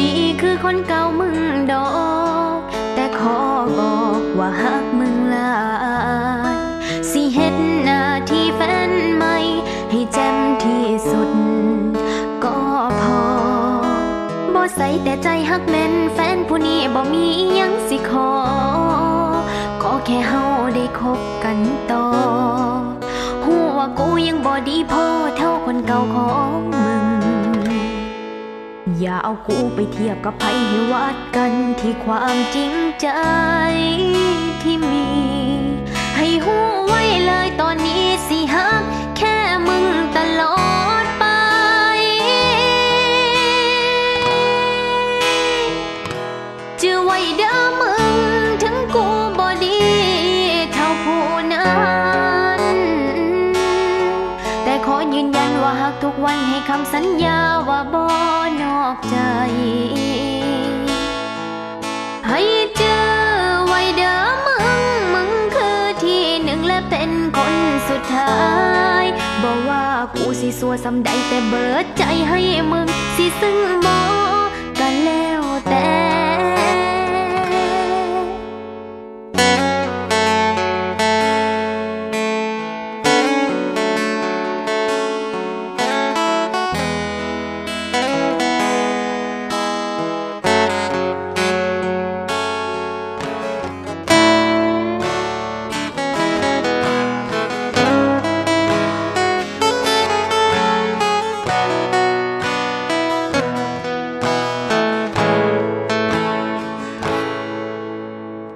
ดีคือคนเก่ามึงดอก แต่ขอบอกว่าฮักมึงลายสิเฮ็ดหน้าที่แฟนใหม่ ให้แจ่มที่สุด ก็พอบ่ใส่แต่ใจฮักแม่นแฟนผู้นี้บ่มีอิหยังสิขอ ขอแค่เฮาได้คบกันต่อหัวากูยังบ่ดีพอเท่าคนเก่าของมึง อย่าเอากูไปเทียบกับไผให้วัดกันที่ความจริงใจที่มี ว่าหักทุกวันให้คำสัญญาว่าบ่นอกใจ ให้เจอไว้เด้อมึง มึงคือที่หนึ่งและเป็นคนสุดท้ายบอกว่ากูสิสัวสำใดแต่เบิดใจให้มึง สิซึ่งบ่กั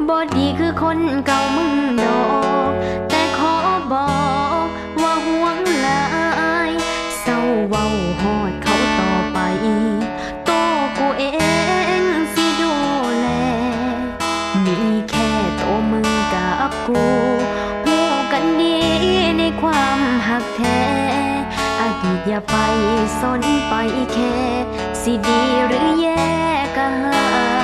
บอดีคือคนเก่ามึงดอกแต่ขอบอกว่าห่วงลายเศร้าเว้าหอดเขาต่อไปโตกูเองสิดูแล มีแค่ตัวมึงกับกูหูกันดีในความหักแท้อดีตอย่าไปสนไปแค่ สิดีหรือแย่ก็หา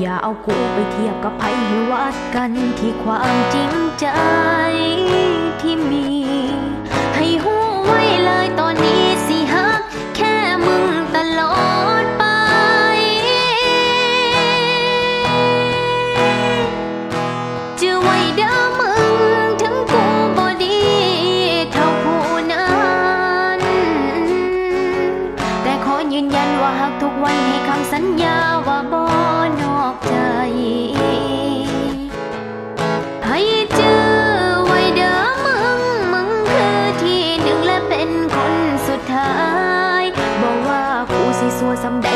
อย่าเอากูไปเทียบกับไผให้วัดกันที่ความจริงใจที่มี ให้หูไว้เลยตอนนี้สิฮัก แค่มึงตลอดไป จะไว้เด้อมึงถึงกูบ่ดีเท่าผู้นั้น แต่ขอยืนยันว่าหักทุกวันให้คำสัญญาว่าบ่น สิ